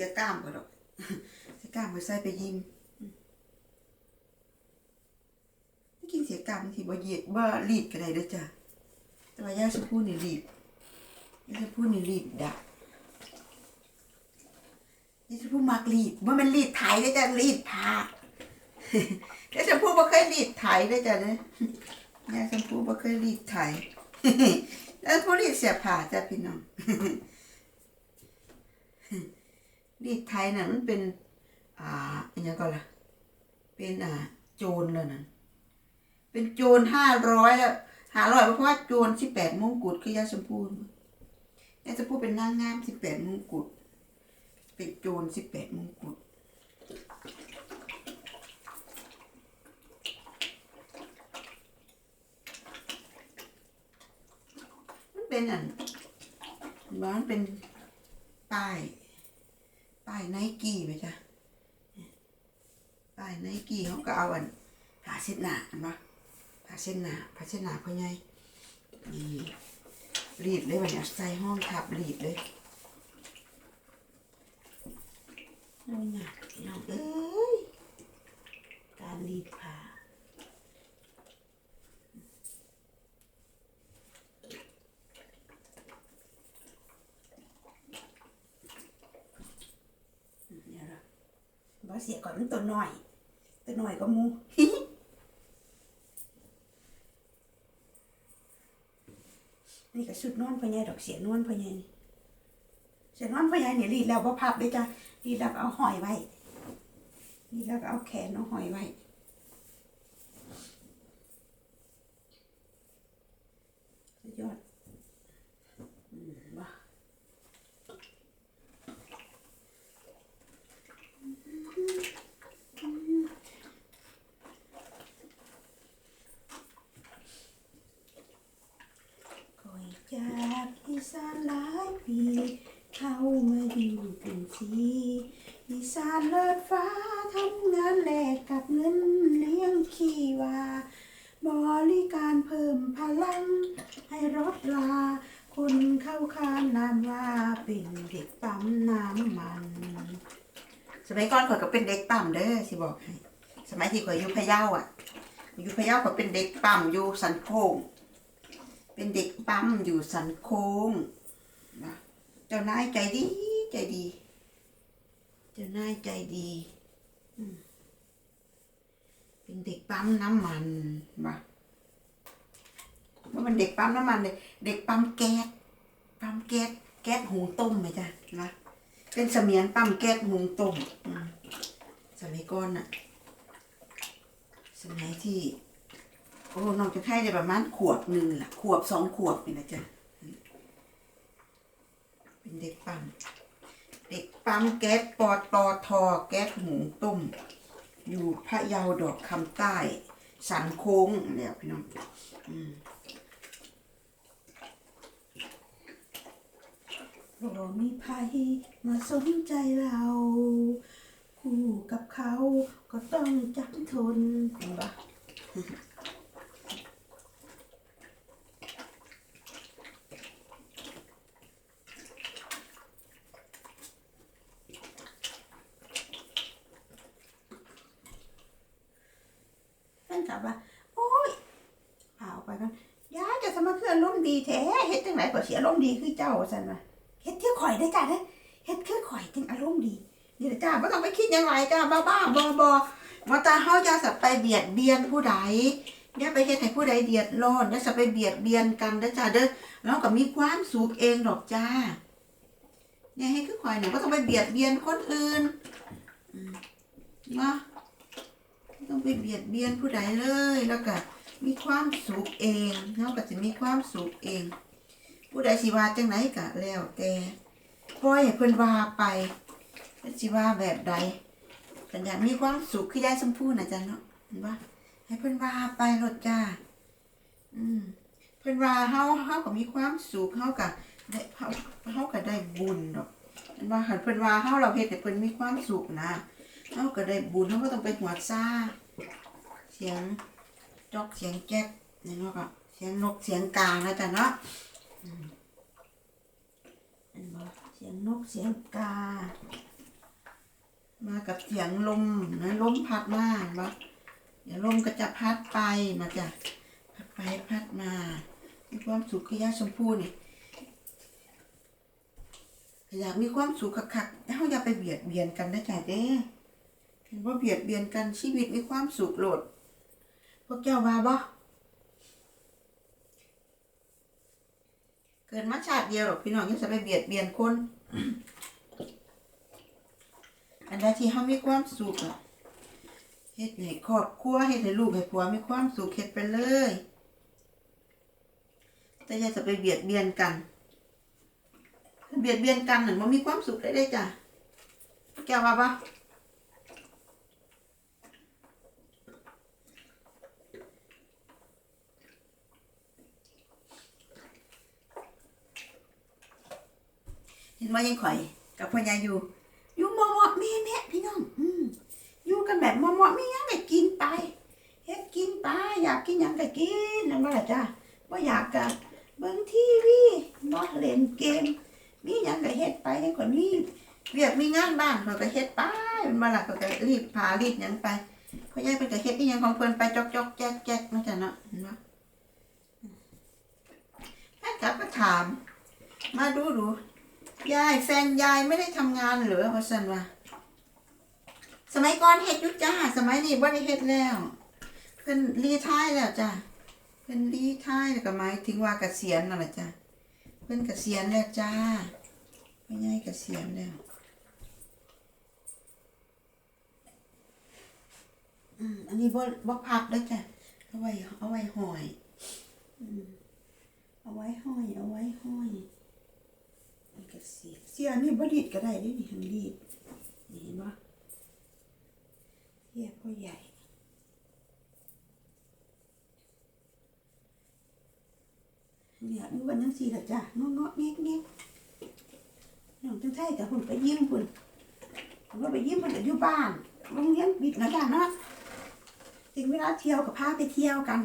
สียกล้ามก็ดอกเสียกล้ามไปใส่ไปยิมที่กินเสียกล้ามทีบ่เหยียดบ่รีดก็ได้ด้อจ้ะแต่ว่ายาชมพูนี่รีดยาชมพูนี่รีดดักยาชมพูมักรีดบ่แม่นรีดไถเด้จ้ะรีดผ้ายาชมพูบ่เคยรีดไถเด้จ้ะเด้อยาชมพูบ่เคยรีดไถแล้วผู้รีดเสียผ้าจ้ะพี่น้อง รีดไทยน่ะมันเป็น อ่าอันยังก็ล่ะ เป็นอ่า โจรแล้วนั่นเป็นโจรห้าร้อยแล้วหาร้อยเพราะว่าโจรสิบแปดมงกุฎคือยาชมพูยาชมพูเป็นนางงามสิบแปดมงกุฎเป็นโจรสิบแปดมงกุฎมันเป็นอันมันเป็นป้าย ป้ายไนกี้ไหมจ๊ะป้ายไนกี้เขาก็เอาอันผ้าเช็ดหน้าอันวะผ้าเช็ดหน้าผ้าเช็ดหน้าพ่อใหญ่นี่รีดเลยวันนี้ใส่ห้องทับรีดเลยโอ้ยหนักน้องเอ้ยการรีดผ้าเดี๋ยวละบ่เสียก่อนมันตัวหน่อย ตัวหน่อยก็มู นี่ก็สุดนอนพ่อใหญ่ดอกเสียนอนพ่อใหญ่นี่เสียนอนพ่อใหญ่เนี่ยรีดแล้วบ่พับเลยจ้ะรีดแล้วก็เอาหอยไว้รีดแล้วก็เอาแขนเอาหอยไว้สุดยอดอืมว้า คอยจากอีสานหลายปี เข้ามาอยู่กรุงศรีอีสานเลิศฟ้าทำงานแลกกับเงินเลี้ยงขี่วา บริการเพิ่มพลัง ให้รถรา คนเข้าคานนามว่าเป็นเด็กปั๊มน้ำมัน สมัยก่อนข่อยก็เป็นเด็กปั๊มเด้อสิบอกให้สมัยที่ข่อยอยู่พะเยาอะ อยู่พะเยาข่อยเป็นเด็กปั๊มอยู่สันโค้งเป็นเด็กปั๊มอยู่สันโค้งนะเจ้านายใจดีใจดี เจ้านายใจดีเป็นเด็กปั๊มน้ำมันมาว่ามันเด็กปั๊มน้ำมันเลยเด็กปั๊มแก๊สปั๊มแก๊สแก๊สหุงต้มไหมจ๊ะนะ เป็นเสมียนปั๊มแก๊สหุงต้มสมัยก่อนน่ะสมัยที่ โอ้น้องจะให้ได้ประมาณขวบหนึ่งล่ะ ขวบสองขวบนี่นะจ๊ะเป็นเด็กปั๊มเด็กปั๊มแก๊สปอตอทอแก๊สหุงต้ม อยู่พระเยาดอกคำใต้ สันโค้งเนี่ยพี่น้องอืม รอมีภัยมาสนใจเราคู่กับเขาก็ต้องจักทนเห็นปะกลับว่าโอ้ยพาออกไปกันยายจะสมาเคลื่อนล้มดีแท้เฮ็ดจังไหนก็เสียอารมดีคือเจ้าสันว่า อยได้จ้ะเด้อเฮ็ดคือข่อยจึงอารมณ์ดีนี่แหละจ้าไม่ต้องไปคิดหยังไรจ้าบ้าบ้าบอบอมาตาเฮาจะสับไปเบียดเบียนผู้ใดอย่าไปเฮ็ดให้ผู้ใดเดือดร้อนอย่าสับไปเบียดเบียนกันเด้อจ้าเด้อเราก็มีความสุขเองดอกจ้าเนี่ยให้คือข่อยเนี่ยก็ต้องไปเบียดเบียนคนอื่นมเนาะไม่ต้องไปเบียดเบียนผู้ใดเลยแล้วก็มีความสุขเองเราก็จะมีความสุขเอง ผู้ใดสิว่าจังไหนก็แล้วแต่ ปล่อยให้เพิ่นว่าไปแล้วสิว่าแบบใดแต่อยากมีความสุขคือยายชมพู่นะจ๊ะเนาะเห็นปะให้เพิ่นว่าไปรถจ้าอืมเพิ่นว่าเฮาเฮาก็มีความสุขเฮาก็ได้เฮาเฮาก็ได้บุญดอกเห็นว่าหันเพิ่นว่าเฮาเราเฮ็ดให้เพิ่นมีความสุขนะเขาก็ได้บุญเขาก็ต้องไปหัวซ่าเสียงจอกเสียงแก๊กนี่เนาะก็เสียงนกเสียงกานะจ๊ะเนาะอืมเห็นบ่ สียงนกเสียงกา มากับเสียงลมนะลมพัดมาเนะเดี๋ยวลมก็จะพัดไปมาจ้ะพัดไปพัดมามีความสุขคือยาชมพูนี่อยากมีความสุขคักๆแล้วอย่าไปเบียดเบียนกันนะจ๊ะเด้เห็นว่าเบียดเบียนกันชีวิตมีความสุขโหลด พวกเจ้าว่าบ่ เกิดมาชาติเดียวหรอกพี่น้องยังจะไปเบียดเบียนคน อันใดที่เขามีความสุขอะเฮ็ดให้ครอบครัวเฮ็ดให้ลูกให้ผัวมีความสุขเฮ็ดไปเลย แต่อย่าจะไปเบียดเบียนกัน เบียดเบียนกันหนั่นบ่มีความสุขได้ได้จ้ะแกว่าปะ ว่ายังข่อย กับพ่อยายอยู่ อยู่มอมอแม่แม่พี่น้อง อืมอยู่กันแบบมอมอไม่ยังก็กินไปเฮ็ดกินไปอยากกินหยังก็กินนั่นว่าล่ะจ้ะว่าอยากกะเบิ่งทีวีบ่เล่นเกม มีหยังก็เฮ็ดไปให้คนนี้เวียกมีงานบ้านเขาก็เฮ็ดไปมาล่ะเขาก็รีบพารีบหยังไปพ่อยายเพิ่นก็เฮ็ดอีหยังของเพิ่นไปจอกจอกแจ๊กแจ๊กนะจ๊ะเนาะเห็นบ่แม่กลับมาถาม มาดูดู ยายแฟนยายไม่ได้ทำงานเหรอว่าสันว่าสมัยก่อนเฮ็ดยุจ้าสมัยนี้บ่ได้เฮ็ดแล้ว เพิ่นรีไทายแล้วจ้ะเพิ่นรีไทายแล้วก็หมายถึงว่าเกษียณนั่นแหละจ้ะเพิ่นเกษียณแล้วจ้าพ่ใหญ่เกษียณแล้วอืมอันนี้บ่บ่พับแล้วจ้ะเอาไว้เอาไว้ห้อยอืมเอาไว้ห้อยเอาไว้ห้อย นี่ก็เสียเสียนี่บดีดก็ได้เดินี่หันดีดนี่เห็นปะเสียพ่อใหญ่เนี่ยนี่วันนั้นสี่ละจ้ะงอเงาะแงกแงกน้องจังไทยกับผมไปยิ้มคุณผมว่าไปยิ้มมันอยู่บ้านโรงเรียนปิดนะจ้ะเนาะถึงเวลาเที่ยวกับพาไปเที่ยวกัน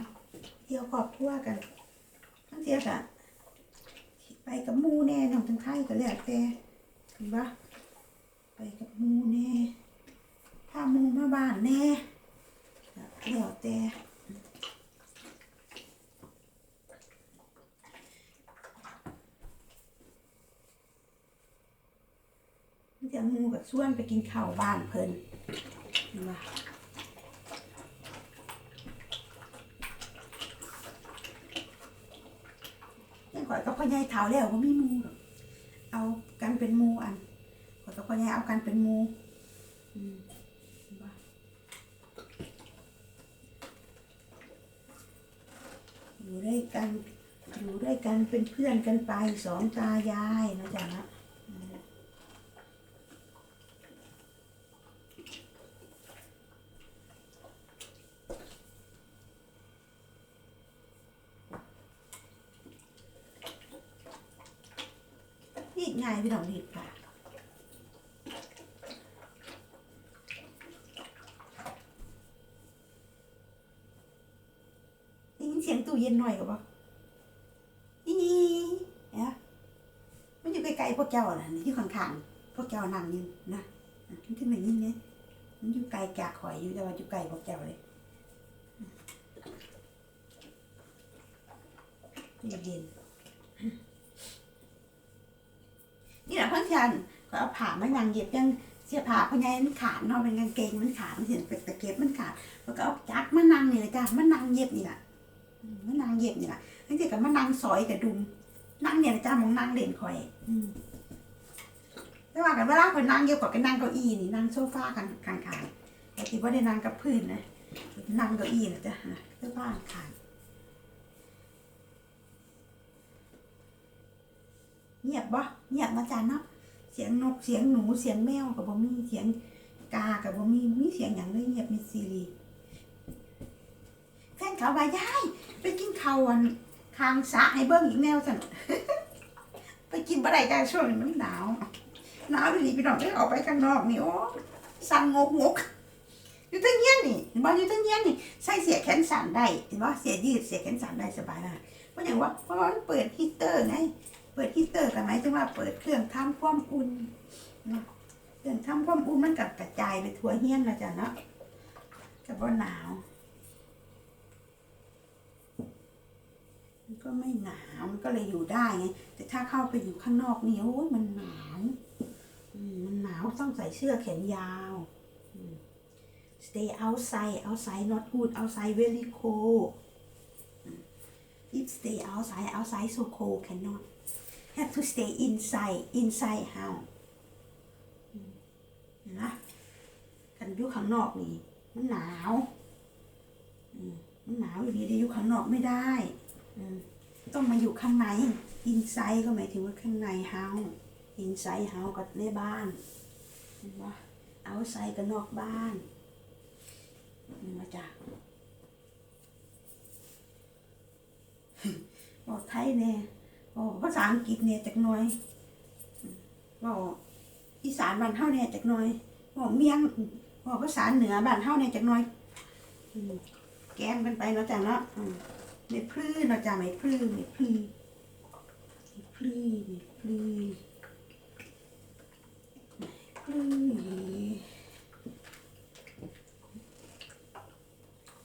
เที่ยวครอบครัวกันทั้งเที่ยวกัน ไปกับมูแน่น้องทั้งไทยก็แล้วแต่เห็นปะไปกับมูแน่พามูมาบ้านแน่แล้วแต่เดี๋ยวมูกับส่วนไปกินข้าวบ้านเพิ่นเห็นปะยังข่ อยก็พ่อใหญ่เฒ่าแล้วก็มีมูหรอกเอากันเป็นมูอันข่อยก็พ่อใหญ่เอากันเป็นมูอืมอยู่ด้วยกันอยู่ด้วยกันเป็นเพื่อนกันไปสองตายายนะจ๊ะนะอืมรีด ง่ายพี่น้องรีดค่ะได้ยินเสียงตู้เย็นหน่อยกับปะนี่เนี่ยมันอยู่ไกลๆพวกเจ้าน่ะนี่ที่ข้างๆพวกเจ้านั่งอยู่นะมันขึ้นมานี่เนี่ยมันอยู่ไกลจากข่อยอยู่แต่ว่าอยู่ไกลพวกเจ้าเลยเย็น นี่แหละเพื่อนกันก็ เอาผ้ามายังเย็บยังเสียผ้าเพราะไงมันขาดเนาะเป็นกางเกงมันขาดมันเห็นเป็นตะเก็บมันขาดแล้วก็เอาจักมานั่งนี่เลยจ้ะมานั่งเย็บนี่แหละมมานั่งเย็บนี่แหละนั่นคือกับมานั่งซอยกับดุมนั่งเนี่ยจ้ะมองนั่งเล่นคอยแต่ว่ากันเวลาคนนั่งเย็บก็ไปนั่งเก้าอี้นี่นั่งโซฟากันข้างๆแต่ที่ว่าได้นั่งกับพื้นนะนั่งเก้าอี้นะจ้ะเสื้อผ้าขางเงียบบ่เงียบมาจ้ะเนาะ เสียงนกเสียงหนูเสียงแมวกับบ่มีเสียงกากับบ่มีมีเสียงอย่างเลยเงียบมีซีรีแฟนเขาบายายไปกินข้าวอันคางสะให้เบิ้งอีกแนวสันไปกินบ่ได้จ้าช่วงนี้มันหนาวหนาวดีพี่น้องได้ออกไปข้างนอกนี่โอ้สั่นงกงกอยู่ตั้งเงี้ยนนี่เห็นบ่อยู่ตั้งเงี้ยนนี่ใส่เสียแขนสั่นได้เห็นบ่เสียยืดเสียแขนสั่นได้สบายมากเพราะอย่างว่าเพราะว่ามันเปิดฮีเตอร์ไง เปิดฮีเตอร์กันไหมายถึงว่าเปิดเครื่องทำความอุ่นเนาะเครื่องทำความอุ่นมันกับกระจายไปทั่วเฮียนแล้วจ้ะเนาะกับว่าหนาวมันก็ไม่หนาวมันก็เลยอยู่ได้ไงแต่ถ้าเข้าไปอยู่ข้างนอกนี่โอ้ยมันหนาวมันหนาวต้องใส่เสื้อแขนยาว stay outside outside not good outside very cold if stay outside outside so cold cannot have to stay inside inside house อืมเห็นะกันอยู่ข้างนอกนี่ มันหนาวมันหนาวอยู่ดีได้อยู่ข้างนอกไม่ได้ต้องมาอยู่ข้างใน inside ก็หมายถึงว่าข้างใน house inside house ก็ในบ้านเห็นปะ outside ก็นอกบ้านนี่มาจากบอกไทยเนี่ย ภาษาอังกฤษเนี่ยจักน่อยบอกอีสานบ้านเฮาเนี่ยจักน่อยบอกเมียงบอกภาษาเหนือบ้านเฮาเนี่ยจักน่อยอแกมกันไปเนาะจ้ะเนาะอืมไม่พลื้เนาะจ้ะไม่พลื้ไม่พลื้ไม่พลื้ไม่พลื้ไม่พลื้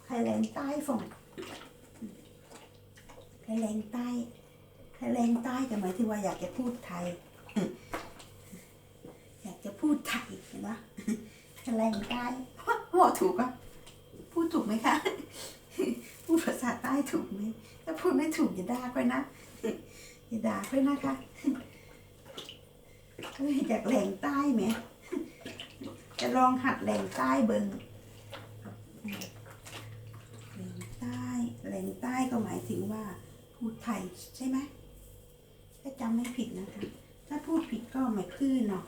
ไทยแลนด์ใต้ฝั่งไทยแลนด์ใต้ แลนด์ใต้ก็หมายถึงว่าอยากจะพูดไทย อยากจะพูดไทยเห็นปะไทยแลนด์ใต้บอกถูกปะพูดถูกไหมคะพูดภาษาใต้ถูกไหมถ้าพูดไม่ถูกอย่าด่าค่อยนะอย่าด่าค่อยนะคะอยากแหลงใต้ไหมจะลองหัดแหลงใต้เบิงแหลงใต้แหลงใต้ก็หมายถึงว่าพูดไทยใช่ไหม จำไม่ผิดนะคะ ถ้าพูดผิดก็ไม่พื้นเนาะ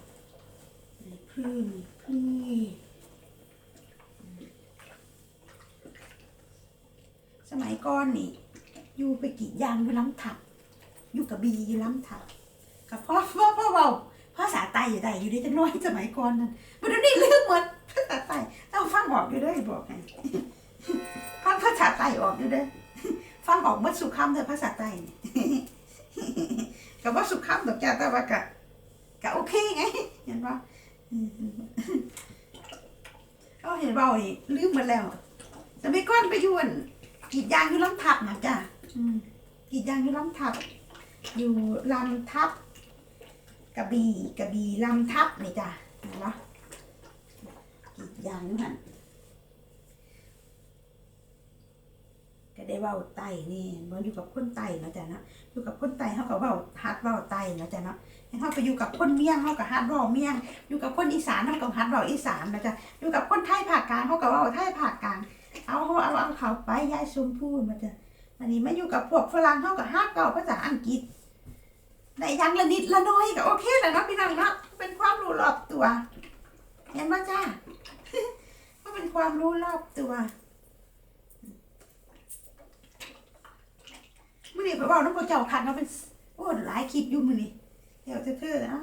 ไม่พื้นพื้นสมัยก่อนนี่ อยู่ไปกรีดยางอยู่ล้ำถัก อยู่กับบีอยู่ล้ำถักกับพ่อพ่อพ่อเบาภาษาไตอยู่ได้อยู่ได้จังน้อยสมัยก่อนนั้นมันเดี๋ยวนี้ลืมหมดภาษาไต้ต้องฟังออกอยู่ด้วยบอกให้ฟังภาษาไตออกอยู่ด้วยฟังออกมื่อสุขคำแต่ภาษาไต่ กับว่าสุคำดอกจ้าแต่ว่ากะกะโอเคไง เห็นปะอืมก็เห็นเบานี่ลืมหมดแล้วสมัยก่อนไปยวนกีดยางอยู่ลำทับนะจ้ะกีดยางอยู่ลำทับ อยู่ลำทับกระบี่กระบี่ลำทับนี่จ้ะเห็นปะกีดยางอยู่หัน ก็ได้เว้าไตนี่มันอยู่กับคนไตเนาะจ้ะเนาะอยู่กับคนไตเขาก็เว้าฮัดเว้าไตเนาะจ้ะเนาะให้เขาไปอยู่กับคนเมียงเขาก็ฮัดเว้าเมียง อยู่กับคนอีสานเขาก็ฮัดเว้าอีสานเนาะจ้ะอยู่กับคนไทยภาคกลางเขาก็เว้าไทยภาคกลาง เอาเขาเอาเอาเขาไปยายชมพูมาจ้ะอันนี้มาอยู่กับพวกฝรั่งเขาก็ฮัดเว้าภาษาอังกฤษได้ยังละนิดละน้อยก็โอเคแหละเนาะพี่น้องเนาะเป็นความรู้รอบตัวเห็นไหมจ้ามันเป็นความรู้รอบตัว มื่อนี้ไปบอกน้องพระเจ้าขัดเนาะเป็นโอ้หลายคลิปอยู่มื่อนี้เดี๋ยวเพื่อนะ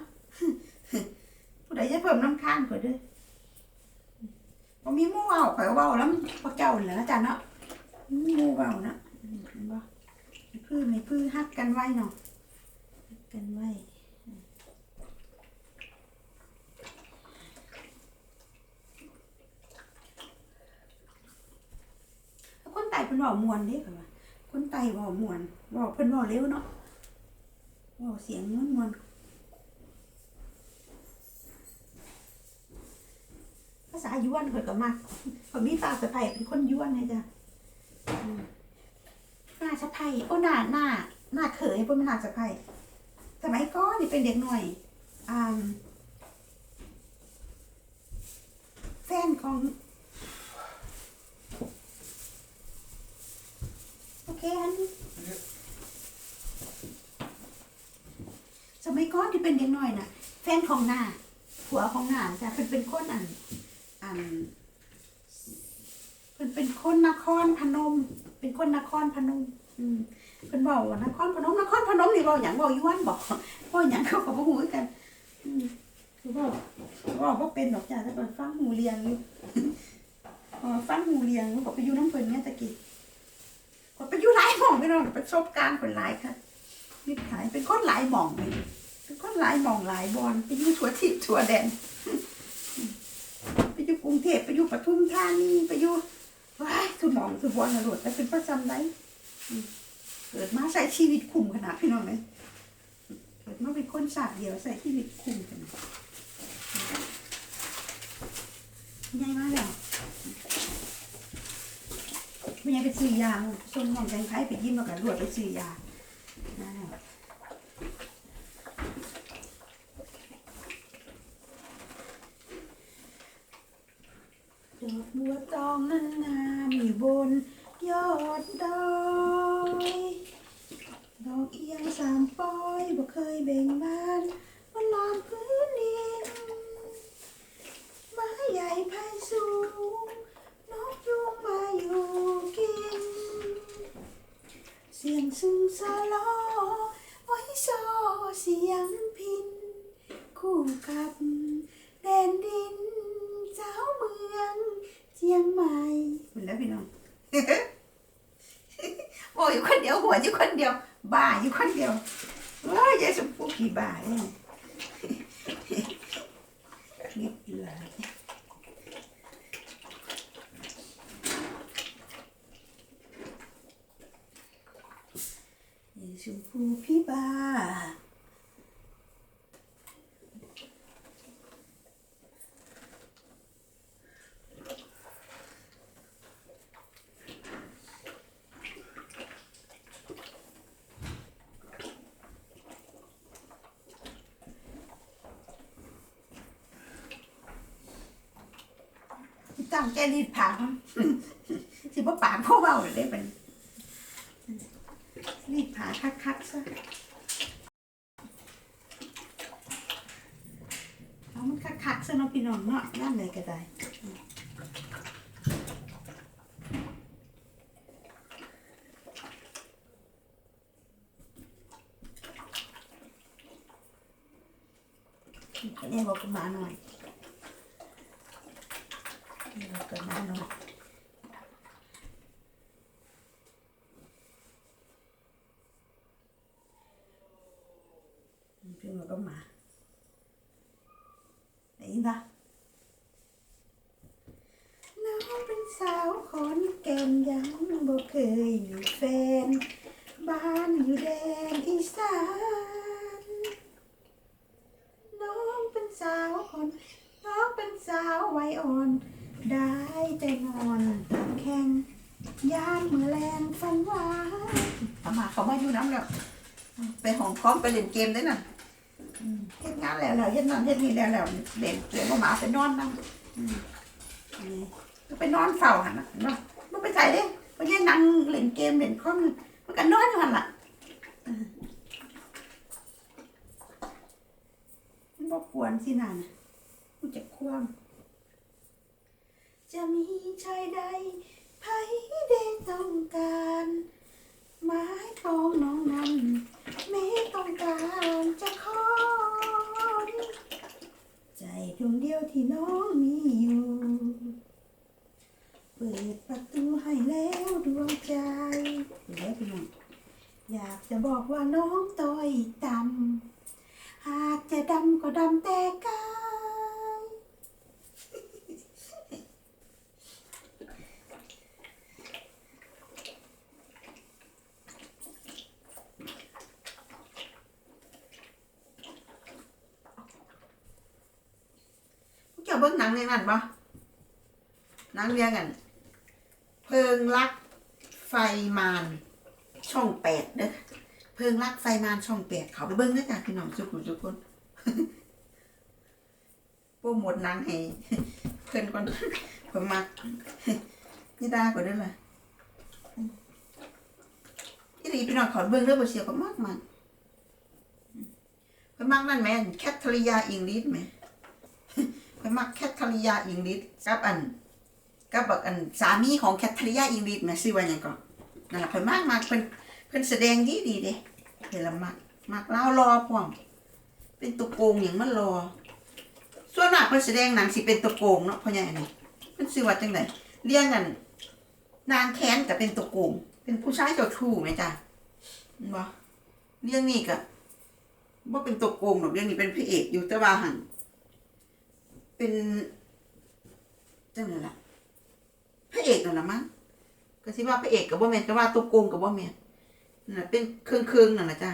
ผู้ใดจะเพิ่มน้ำข้างเผื่อด้วยผมมีมู่เว้าข่อยเว้าแล้วพระเจ้าเหรอจ้ะเนาะมู่เว้านะเห็นบ่พื้นไม่พื้นฮักกันไว้เนาะฮักกันไว้คนไต่เพิ่นเว้ามวนเด้ค่ะว่า คนไต่เว้ามวนเว้าเพิ่นเว้าเร็วเนาะเว้าเสียงม่วนมวนภาษายวนข่อยก็มักข่อยมีตาสะไผเป็นคนยวนไงจ้ะหน้าสะไผโอ้หน้าหน้าหน้าเขยเพิ่นเป็นหน้าสะไผสมัยก่อนนี่เป็นเด็กหน่อยอ่าแฟนของ โอเคอันนี้สมัยก่อนที่เป็นเด็กน้อยน่ะ แฟนของหน้าผัวของหน้าจ้ะเป็นเป็นคนอันอันเป็นเป็นคนนครพนม เป็นคนนครพนม อืมเป็นบอกว่านครพนมนครพนมนี่บอกอย่างบอกย้วนบอกบอกอย่างเขาก็บอกหูกัน อืมคือบอกบอกว่าเป็นดอกจ้ะแต่ก่อนฟังหูเรียงอยู่เอฟังหูเรียงบอกไปอยู่น้ำเพิ่นเนี่ยตะกี้ ก็ไปอยู่หลายหม่องพี่น้องประสบการณ์คนหลายค่ะนิสัยเป็นคนหลายหม่องเลยเป็นคนหลายหม่องหลายบอลไปอยู่ทั่วทิศทั่วแดนไปอยู่กรุงเทพไปอยู่ปทุมธานีไปอยู่ว้ายสมองสมบัตินะหลดแต่เป็นประจำไรเกิดมาใส่ชีวิตคุมขนาดพี่น้องเลยเกิดมาเป็นคนศาสตร์เดียวใส่ชีวิตคุมขนาดใหญ่มากแล้ว ไม่ยังไปซื้อยาส่งน้องแตงไทยไปยิ้มแล้วกันรวดไปซื้อยานั่นแหละดอกบัวตองนั้นงามอยู่บน ยอดดอยดอกเอียงสามปอยบ่เคยเบ่งบานบนลานพื้นดินไม้ใหญ่ไผ่สูงนกยุงมาอยู่ เสียงซึมซาลอไว้ซอเสียงพิน คู่กับแดนดิน เจ้าเมืองเชียงใหม่คุณแล้วพี่น้อง โอ้ยอยู่คนเดียวหัวอยู่คนเดียว บ้าอยู่คนเดียวว้ายยายสมพูกี่บ้าเนี่ยนิดเลย รูพี่บา ตั้งใจรีดผามั้งสิบ่ปากพ่อเบาเลยได้เป็น ผาคักๆซะเอามันคักๆซะเนาะพี่น้องเนาะนั่นเลยก็ได้อันนี้บอกกันมาหน่อย นี่เราเกิดมาหน่อย เพิ่งเราก็มาได้ยนะน้องเป็นสาวขอนแก่นยังบ่เคยมีแฟนบ้านอยู่แดนอีสานน้องเป็นสาวคนน้องเป็นสาวไวอ่อน ได้แต่นอนตามแข่งยามมือแรงฟันหวานเอามาเขามาอยู่น้ำแล้ว ไปห้องคอมไปเล่นเกมได้น่ะ เฮ็ดงานแล้วแล้วเฮ็ดนั่นเฮ็ดนี่แล้วแล้วเล่นเกมมาหมาไปนอนนั่งก็ไปนอนเฝ้าหันน่ะเนาะมันไปใส่เด้ไปเล่นนั่งเล่นเกมเล่นคอมมันก็นอนอยู่หันล่ะมันบ่ควรสิน่ะกูจะควมจะมีชายใดไผได้ต้องการไม้ปองน้องนั้นไม่ต้องการจะขอใจดวงเดียวที่น้องมีอยู่ เปิดประตูให้แล้วดวงใจเดี๋ยวพี่น้องอยากจะบอกว่าน้องต้อยต่ำหากจะดำก็ดำแต่กาย เจ้าเบิ่ งหนังเรื่องนั้นปะนังเรื่องกัน เพิงรักไฟมานช่องแปดเด้อเพิงรักไฟมานช่องแปดเขาไปเบิ่งด้วยกันพี่น้องทุกคนทุกคนโปรโมทนังให้เพื่อนก่อนผมมักนี่ดาก่อนด้อล่ะอีหลีพี่น้องขอเบิ่งเรื่องบ่เสียก็มากมันเพิ่นมักนั่นแหม่แคทริยาอิงลิสแหม ไปมักแคทริยาอิงลิสกับอันกับบักอันสามีของแคทริยาอิงลิสแม่ชื่อว่าหยังก่อนนั่นแหละเพิ่นมากมากเพิ่นเพิ่นแสดงดีดีเด้เพิ่นละมักมักเล่ารอพร้อเป็นตัวโกงหยังมันรอ ส่วนมากเพิ่นแสดงหนังสิเป็นตัวโกงเนาะพ่อใหญ่นี่เพิ่นชื่อว่าจังไดเรียงกันนางแค้นก็เป็นตัวโกง เป็นผู้ชายเจ้าชู้ไหมจ้ะบ่เรื่องนี้ก็บ่เป็นตัวโกงหรอกเรื่องนี้เป็นพระเอกอยู่แต่ว่าหัน เป็นจังนั่นล่ะพระเอกนั่นละมั้งก็สิว่าพระเอกกับว่าแมนก็ว่าตัวโกงกับว่าแมนน่ะเป็นครึ่งครึ่งนั่นแหละจ้ะ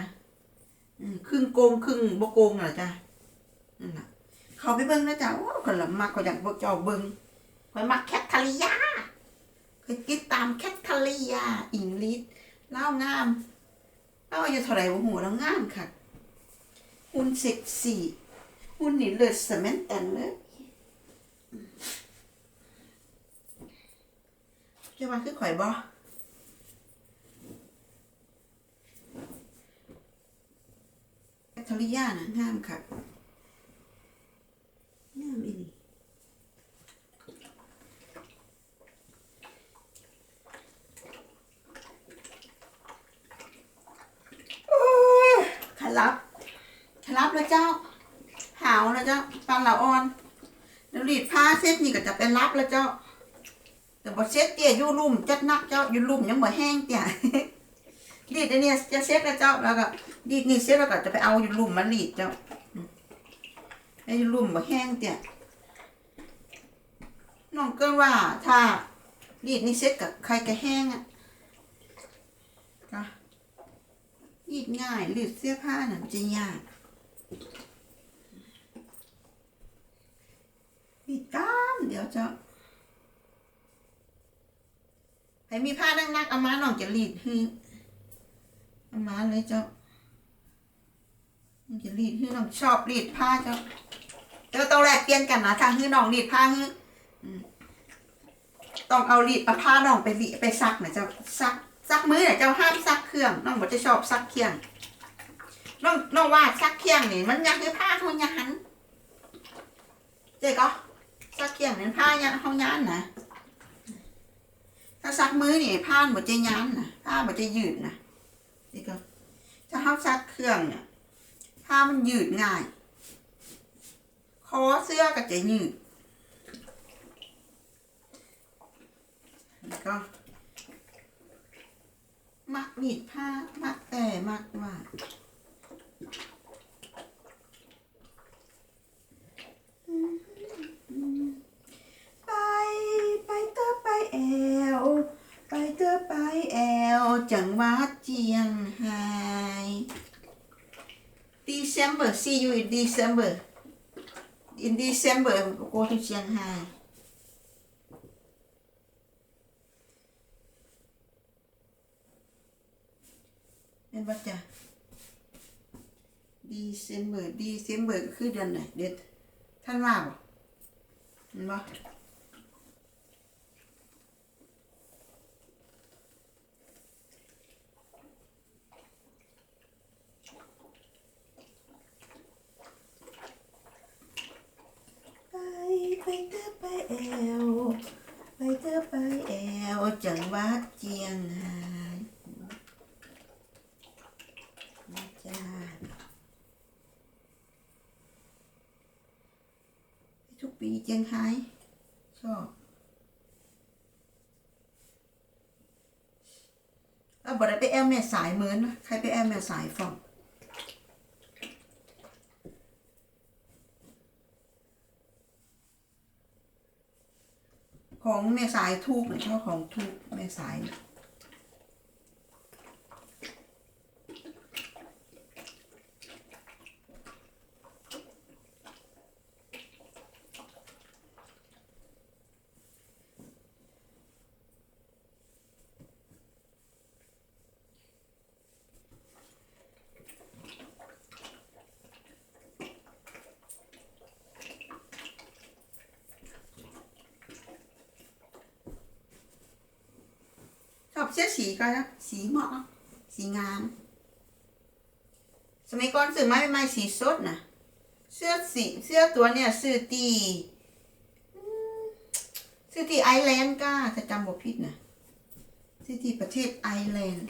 ครึ่งโกงครึ่งบ่โกงนั่นแหละจ้ะนั่นน่ะเขาไปเบิ่งนะจ้ะโอ้คนละมักก็อยากพวกเจ้าเบิ่งคอยมักแคททาริยาเคยติดตามแคททาริยาอิงลิสเล่างามเล่าอายุเท่าไหร่บ่ฮู้แล้วงามค่ะหุ่นเซ็กซี่หุ่นนี่เลิศสแมนตันเลย จะมาคือข่อยบ่ทริยานะงามค่ะงามอีนี่โอ้ยขลับขลับแล้วเจ้า หาวแล้วเจ้าปันละอ่อนแล้วรีดผ้าเส้นนี่ก็จะเป็นรับแล้วเจ้า แต่บ่เช็ดเตี้ยยู่ลุ่มจัดนักเจ้าอยู่ลุ่มยังบ่แห้งเตี้ยรีดอันเนี้ยจะเช็ดแล้วเจ้าแล้วก็รีดนี่เช็ดแล้วก็จะไปเอาอยู่ลุ่มมารีดเจ้าให้ยู่ลุ่มบ่แห้งเตี้ยน้องเกินว่าถ้ารีดนี่เช็ดกับใครก็แห้งอะก็รีดง่ายรีดเสื้อผ้าน่ะมันจะยากรีดกามเดี๋ยวเจ้า ใครมีผ้านักนักๆเอามาน้องจะรีดให้เอามาเลยเจ้าน้องจะรีดให้น้องชอบรีดผ้าเจ้าเจ้าต้องแลกเปลี่ยนกันนะทางให้น้องรีดผ้าให้อืมต้องเอารีดเอาผ้าน้องไปรีไปซักนะเจ้าซักซักมือน่ะเจ้าห้ามซักเครื่องน้องบ่จะชอบซักเครื่องน้องน้องว่าซักเครื่องนี่มันยังคือผ้าเขายันเจ๊ก็ซักเครื่องเนี่ยผ้ายันเขายันนะ ถ้าซักมือนี่ผ้าหมันจะยันนะผ้าหมันจะยืดนะนี่ก็ถ้าเขาซักเครื่องเนี่ยผ้ามันยืดง่ายคอเสื้อก็จะยืดแล้วก็มักมีดผ้ามักแต่มักว่า ไปไปเตอไปแอวไปเตอไปแอวจังหวัดเจียงไฮ้ December see you in December in December go to Shanghai เป็นว่าจะ December December ก็คือเดือนไหนเดือนท่านว่าบ่เห็นบ่ ไป ไปเตอไปแอวไปเตอไปแอวจังหวัดเจียงไฮ้นะจ้าทุกปีเจียงไฮ้ชอบเอาบ่ได้ไปแอวแม่สายเหมือนนะใครไปแอวแม่สายฟอง ของแม่สายทูกเนี่ยชอบของทูกแม่สายเนี่ย อบเสื้อสีก็สีเหมาะเนอะสีงาม สมัยก่อนซื้อไม้ไม้สีสดนะเสื้อสีเสื้อตัวเนี่ยซื้อตีอืมซื้อที่ไอร์แลนด์ก้าจะจำบ่ผิดนะซื้อที่ประเทศไอร์แลนด์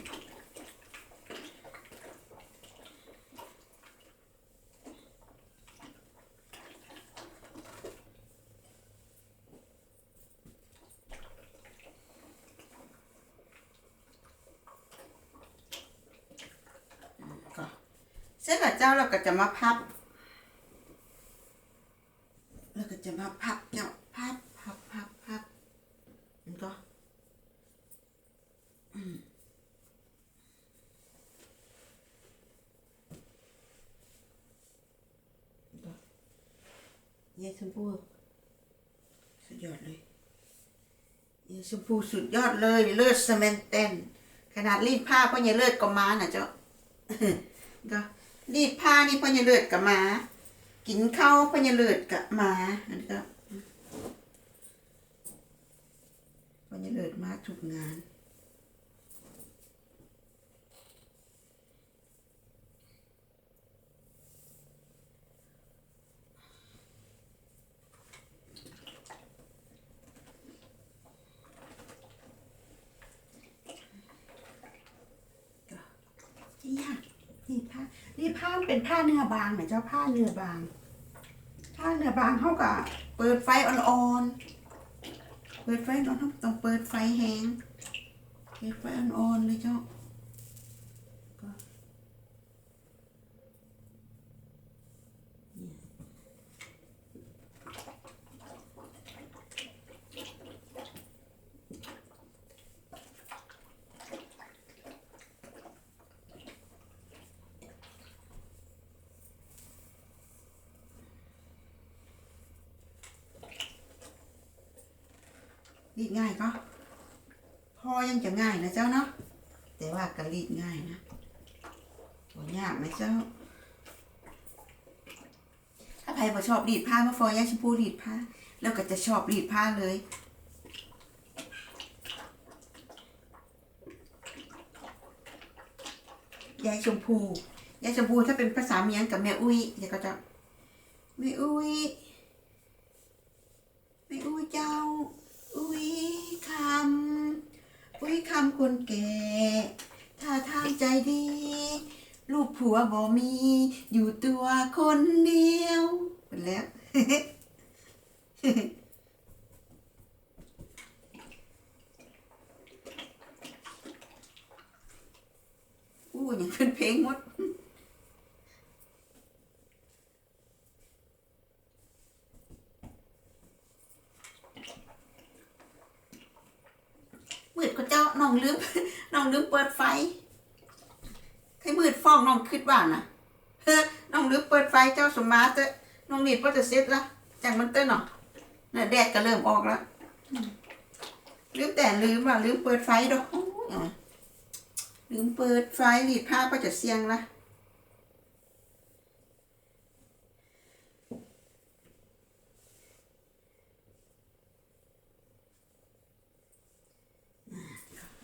เจ้าเราก็จะมาพับเราก็จะมาพับเจ้าพับพับพับพับมันก็ยายชมพูสุดยอดเลยยายชมพูสุดยอดเลยเลิศสเมนเตนขนาดรีดผ้าก็ยังเลิศกว่มาน่ะเจ้าก็ รีดผ้านี่พ่อยเลือดกับมา กินข้าวพ่อยเลือดกับมาอันนี้ก็พ่อยเลือดมาทุกงาน ที่ยากนี่ผ้า นี่ผ้าเป็นผ้าเนื้อบางนะเจ้าผ้าเนื้อบาง ผ้าเนื้อบางเขาก็เปิดไฟอ่อนๆ เปิดไฟอ่อนต้องเปิดไฟแห้งเปิดไฟอ่อนๆเลยเจ้าก็เนี่ยรีดง่ายก็พอยังจะง่ายนะเจ้าเนาะแต่ว่าก็รี ดง่ายนะตัวยากไหมเจ้า ถ้าใครบ่ชอบรีดผ้ามาฟอยาชมพูรีดผ้า แล้วก็จะชอบรีดผ้าเลยยายชมพูยายชมพูถ้าเป็นภาษาเมียงกับแม่อุ้ยเดี๋ยวก็จะแม่อุ้ยแม่อุ้ยเจ้า อุ้ยคำ อุ้ยคำคนแก่ท่าทางใจดี ลูก ผัวบ่มี อยู่ตัวคนเดียวเป็นแล้วอู้ยังเป็นเพลงหมดมืดก็เจ้าน้องลืมน้องลืมเปิดไฟ ให้มืดฟ้องน้องคิดว่านะเฮ้อน้องลืมเปิดไฟเจ้าสมมาเตอะน้องนีดว่าจะเสร็จละจังมันเต้นเนาะน่ะแดดก็เริ่มออกแล้วลืมแต่ลืมว่าลืมเปิดไฟดอกห้อาลืมเปิดไฟหลีดผ้าก็จะเสียงละ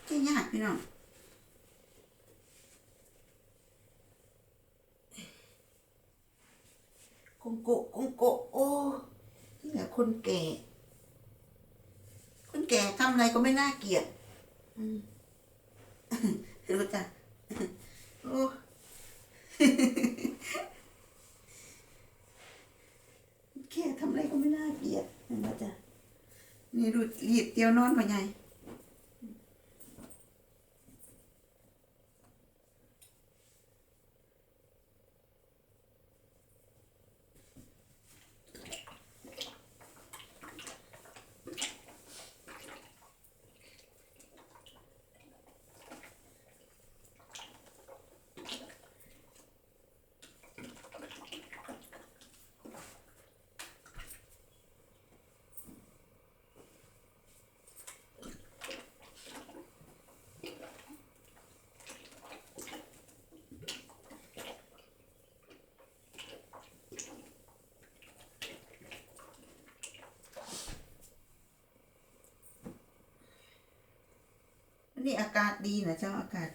เจ๊ยากพี่ น้องกงโกะกงโกะโอ้นี่แหละคนแก่ คนแก่ทำอะไรก็ไม่น่าเกลียดอืมรู้จักโอ้แค่ทำอะไรก็ไม่น่าเกลียดเห็นไหมจ๊ะนี่ดูรีดเตียวนอนปะไงวัากาศดีนะเจ้าอากาศ